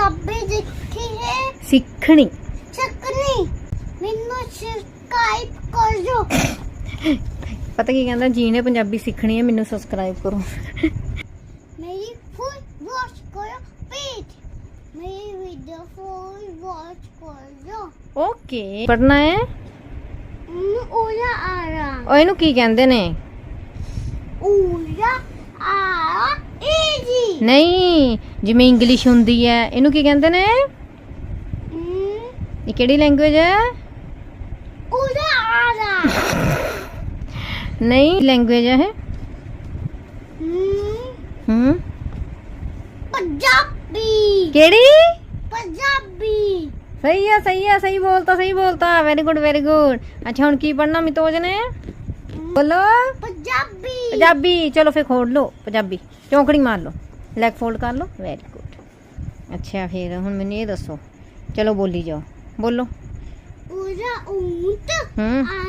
ਪੰਜਾਬੀ ਦੇਖੀ ਹੈ। ਸਿੱਖਣੀ। ਚੱਕਣੀ। ਮੈਨੂੰ ਸਬਸਕ੍ਰਾਈਬ ਕਰ ਦਿਓ ਪਤਾ ਕੀ ਕਹਿੰਦਾ ਜੀ ਨੇ ਪੰਜਾਬੀ ਸਿੱਖਣੀ ਹੈ ਮੈਨੂੰ ਸਬਸਕ੍ਰਾਈਬ ਕਰੋ। ਮੇਰੀ ਫੁੱਲ ਵਾਚ ਕਰੋ ਪਲੀਜ਼ ਮੇਰੀ ਵੀਡੀਓ ਫੁੱਲ ਵਾਚ ਕਰ ਓਕੇ ਪੜਨਾ ਹੈ? ਮੈਨੂੰ ਉਹਦਾ ਆ ਰਹਾ ਉਹ ਇਹਨੂੰ ਕੀ ਕਹਿੰਦੇ ਨੇ? ਉਹਦਾ ਆ ਈਜੀ ਨਹੀਂ ਜਿਵੇਂ ਇੰਗਲਿਸ਼ ਹੁੰਦੀ ਹੈ ਇਹਨੂੰ ਕੀ ਕਹਿੰਦੇ ਨੇ? ਇਹ ਕਿਹੜੀ ਲੈਂਗੁਏਜ ਹੈ? ਉਹਦਾ ਆ ਰਹਾ ਨਹੀਂ ਲੈਂਗੁਏਜ ਹੈ ਹੂੰ। ਪੰਜਾਬੀ। ਕਿਹੜੀ? ਪੰਜਾਬੀ। ਸਹੀ ਹੈ ਸਹੀ ਹੈ ਸਹੀ ਬੋਲਤਾ ਸਹੀ ਬੋਲਤਾ। ਵੈਰੀ ਗੁੱਡ ਵੈਰੀ ਗੁੱਡ ਅੱਛਾ ਹੁਣ ਕੀ ਪੜਨਾ ਮਿਤੋਜ ਨੇ ਬੋਲੋ। ਪੰਜਾਬੀ। ਪੰਜਾਬੀ। ਚਲੋ ਫੇਰ ਖੋਲ ਲਓ ਪੰਜਾਬੀ। ਚੌਂਕੜੀ ਮਾਰ ਲਓ। ਲੈਗ ਫੋਲਡ ਕਰ ਲਓ ਵੈਰੀ ਗੁੱਡ ਅੱਛਾ ਫਿਰ ਹੁਣ ਮੈਨੂੰ ਇਹ ਦੱਸੋ ਚਲੋ ਬੋਲੀ ਜਾਓ ਬੋਲੋ ਉਹਦਾ ਊਂਟ ਹੂੰ ਆ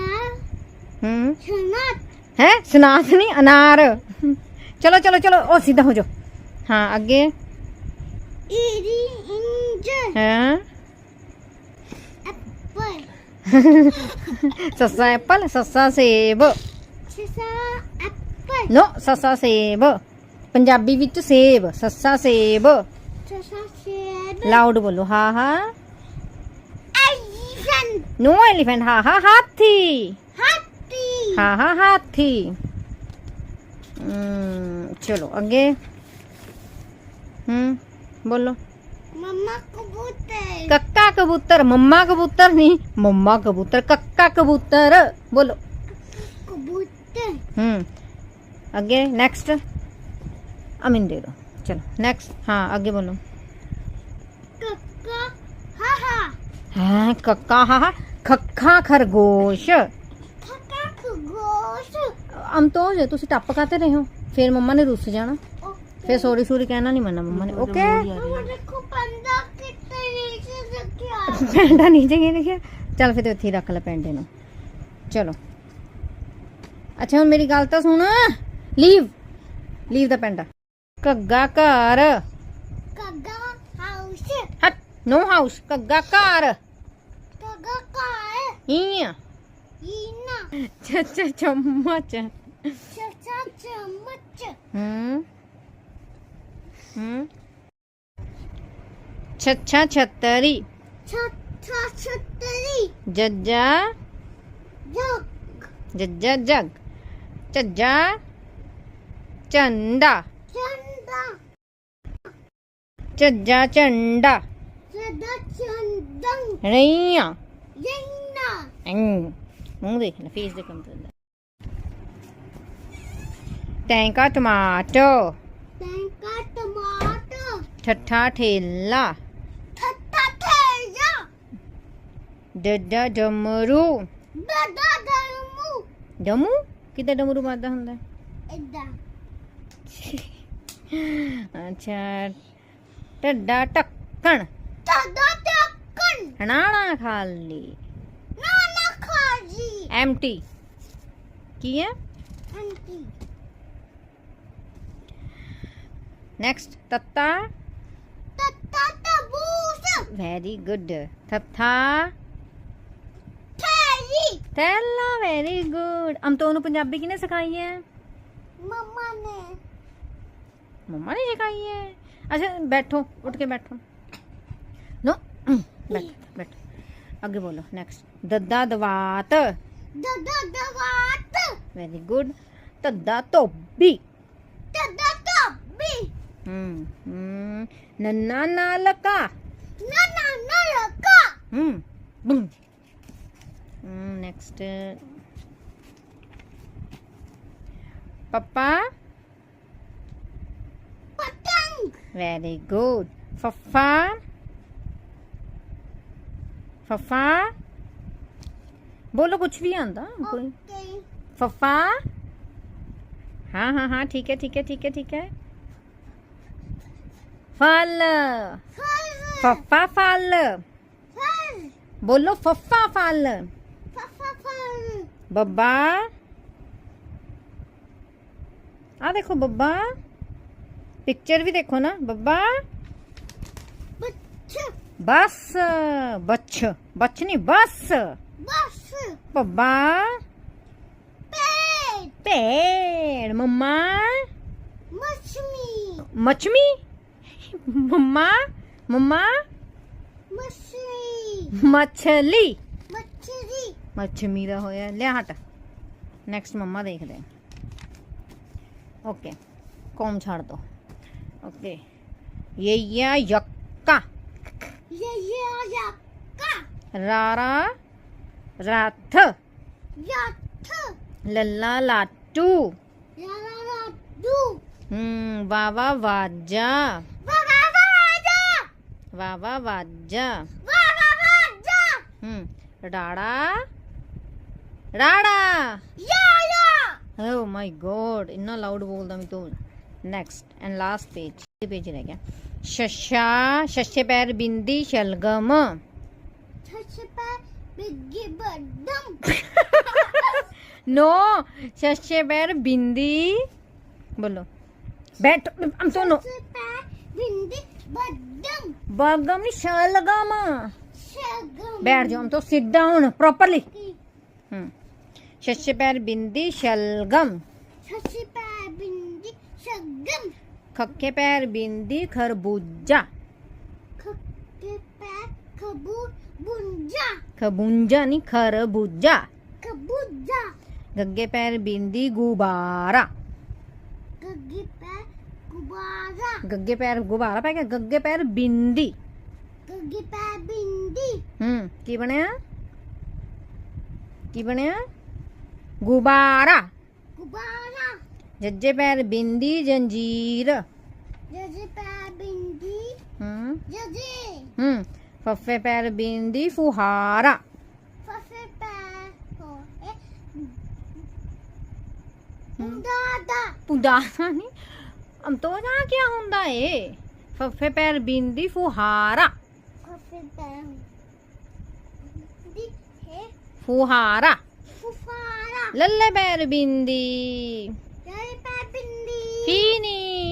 ਹੂੰ ਛਨਤ ਹੈ ਸਨਾਤ ਨਹੀਂ ਅਨਾਰ ਚਲੋ ਚਲੋ ਚਲੋ ਉਹ ਸਿੱਧਾ ਹੋ ਜਾਓ ਹਾਂ ਅੱਗੇ ਈਦੀ ਇੰਜ ਹਾਂ ਐਪਲ ਸੱਸਾ ਐਪਲ ਸੱਸਾ ਸੇਬ ਛਸਾ ਐਪਲ ਨੋ ਸੱਸਾ ਸੇਬ ਪੰਜਾਬੀ ਵਿੱਚ ਸੇਬ ਸੱਸਾ ਸੇਬ ਛਸਾ ਸ਼ੇਡ ਲਾਊਡ ਬੋਲੋ ਹਾਂ ਹਾਂ ਐਲੀਫੈਂਟ ਨੋ ਐਲੀਫੈਂਟ ਹਾਂ ਹਾਂ ਹਾਥੀ ਹਾਥੀ ਹਾਂ ਹਾਂ ਹਾਥੀ ਹਮ, ਚਲੋ ਅੱਗੇ ਹੂੰ ਬੋਲੋ ਮਮਾ ਕਬੂਤਰ ਕੱਕਾ ਕਬੂਤਰ ਮੰਮਾ ਕਬੂਤਰ ਨਹੀਂ ਮੰਮਾ ਕਬੂਤਰ ਕੱਕਾ ਕਬੂਤਰ ਬੋਲੋ ਕਬੂਤਰ ਹੂੰ ਅੱਗੇ ਨੈਕਸਟ ਅਮਿਨ ਦੇ ਦੋ ਚਲੋ ਨੈਕਸਟ ਹਾਂ ਅੱਗੇ ਬੋਲੋ ਕੱਕਾ ਹਾਹਾ ਹਾਂ ਕੱਕਾ ਹਾਂ ਹਾਂ ਖੱਖਾ ਖਰਗੋਸ਼ ਕੱਕਾ ਖਗੋਸ਼ ਅਮਤੋਜ ਤੁਸੀਂ ਟੱਪ ਕਾਤੇ ਰਹੇ ਹੋ ਫਿਰ ਮੰਮਾ ਨੇ ਰੁੱਸ ਜਾਣਾ ਫਿਰ ਸੌਰੀ ਸੂਰੀ ਕਹਿਣਾ ਨਹੀਂ ਮੰਨਣਾ ਮੰਮਾ ਨੇ ਓਕੇ ਮਮਾ ਦੇਖੋ ਪੰਦਾ ਕਿੱਥੇ ਨੀਚੇ ਰੱਖਿਆ ਪੈਂਡਾ ਨੀਚੇ ਕੀ ਲਿਖਿਆ ਚੱਲ ਫਿਰ ਤੇ ਉੱਥੇ ਹੀ ਰੱਖ ਲੈ ਪੈਂਡੇ ਨੂੰ ਚਲੋ ਅੱਛਾ ਹੁਣ ਮੇਰੀ ਗੱਲ ਤਾਂ ਸੁਣ ਲੀਵ ਲੀਵ ਦਾ ਪੈਂਡਾ कग्गा कार कग्गा हाउस हट नो हाउस कग्गा कार कग्गा कार इया इना चचा चम्मच। चचा चम्मच। हम्म हम्म। छच्छा छतरी छच्छा छतरी जज्जा। जग। जज्जा जग। चज्जा चंदा। चंदा। ਝੰਡਾ। ਝੱਜਾ ਝੰਡਾ। ਸਦਾ ਚੰਦੰ ਰਈਆਂ ਯੈਨਾ। ਐਂ। ਮੂੰਹ ਦੇਖ ਲੈ ਫੇਸ ਦੇ ਕੰਮ ਕਰਦਾ ਟੈਂਕਾ ਟਮਾਟੋ। ਟੈਂਕਾ ਟਮਾਟਰ ਠੱਠਾ ਠੇਲਾ। ਠੱਟਾ ਠੇਜਾ ਡੱਡਾ ਡਮਰੂ। ਦਦਾ ਦਰਮੂ ਡਮੂ? ਕਿਤੇ ਡਮਰੂ ਵੱਜਦਾ ਹੁੰਦਾ? ਇਦਾਂ ਅੱਛਾ ਟੱਡਾ ਟੱਕਣ ਦਦਾ ਟੱਕਣ ਹਣਾਣਾ ਖਾਲੀ? ਨਾ ਨਾ ਖਾਜੀ ਐਮਟੀ ਕੀ ਹੈ ਆਂਟੀ ਨੈਕਸਟ ਤੱਤਾ। ਤਤਾ ਤਬੂਸ ਵੈਰੀ ਗੁੱਡ ਥੱਥਾ ਠੇਜੀ ਥੈਲਾ ਵੈਰੀ ਗੁੱਡ ਅਮ ਤੋਂ ਉਹਨੂੰ ਪੰਜਾਬੀ ਕਿਨੇ ਸਿਖਾਈ ਹੈ? ਮਮਾ ਨੇ। मम्मा ने सिखाई है। अच्छा बैठो उठ के बैठो। लो बैठ बैठ। आगे बोलो नेक्स्ट दद्दा दवात दद्दा दवात वेरी गुड दद्दा तो बी दद्दा तो बी हम्म नन्ना नालका नन्ना नालका हम्म बूम नेक्स्ट पापा Very good. Fafa. फफा बोलो कुछ भी आंदा कोई? Okay. फफा हाँ हाँ हाँ ठीक है ठीक है ठीक है ठीक है। फल। फफा फल। बोलो फफा फल। बब्बा। आ देखो बब्बा। पिक्चर भी देखो ना बब्बा ਬੱਚਾ ਬੱਚ ਬਸ ਬੱਛ ਬੱਛ ਨਹੀਂ ਬਸ ਬਸ ਪੱਬਾ ਪੇਟ ਭੇੜ ਮੰਮਾ ਮਛਲੀ ਮਛਮੀ ਮੰਮਾ ਮੰਮਾ ਮਛਲੀ ਮਛਲੀ ਮਛਲੀ ਮੱਛਮੀ ਦਾ ਹੋਇਆ ਲਿਆ ਹਟ ਨੈਕਸਟ ਮੰਮਾ ਦੇਖਦੇ ਆ ਓਕੇ ਕੌਮ ਛੱਡ ਦੋ ओके ये या यक्का ये ये यक्का रारा राथ याथ लल्ला लाटू लल्ला लाटू हम्म वावा वाजा वावा वाजा वावा वाजा वावा वाजा हम्म डाड़ा डाड़ा या या ओह माय गॉड इतना लाउड बोल दा तू तो नेक्स्ट एंड लास्ट पेज ये पेज रह गया शशा शशे पैर बिंदी शलगम नो शशे पैर बिंदी बोलो बैठ हम तो नो बगम शलगम बैठ जाओ हम तो सिट डाउन प्रॉपरली शशे पैर बिंदी शलगम गम। खक्के पैर बिंदी खरबूजा। खक्के पैर खबूजा खबूजा नहीं खरबूजा। खबूजा। गग्गे पैर बिंदी गुब्बारा। गग्गे पैर गुब्बारा। गग्गे पैर गुब्बारा पाएगा गग्गे पैर बिंदी। गग्गे पैर बिंदी। हम्म की बने की बने गुब्बारा। गुब्बारा। ਜੱਜੇ ਪੈਰ ਬਿੰਦੀ ਜੰਜੀਰ। ਜੱਜੇ ਪੈਰ ਬਿੰਦੀ। ਹੂੰ। ਜੱਜੇ। ਹੂੰ। ਫੱਫੇ ਪੈਰ ਬਿੰਦੀ ਫੁਹਾਰਾ। ਫੱਫੇ ਪੈਰ ਹੋਏ ਦਾਦਾ ਪੁਦਾਨਾ ਨਹੀਂ। ਅਮ ਤੋ ਨਾ ਕੀ ਹੁੰਦਾ ਏ? ਫੱਫੇ ਪੈਰ ਬਿੰਦੀ ਫੁਹਾਰਾ। ਫੁਹਾਰਾ। ਫੁਹਾਰਾ। ਲੱਲੇ ਪੈਰ ਬਿੰਦੀ। finish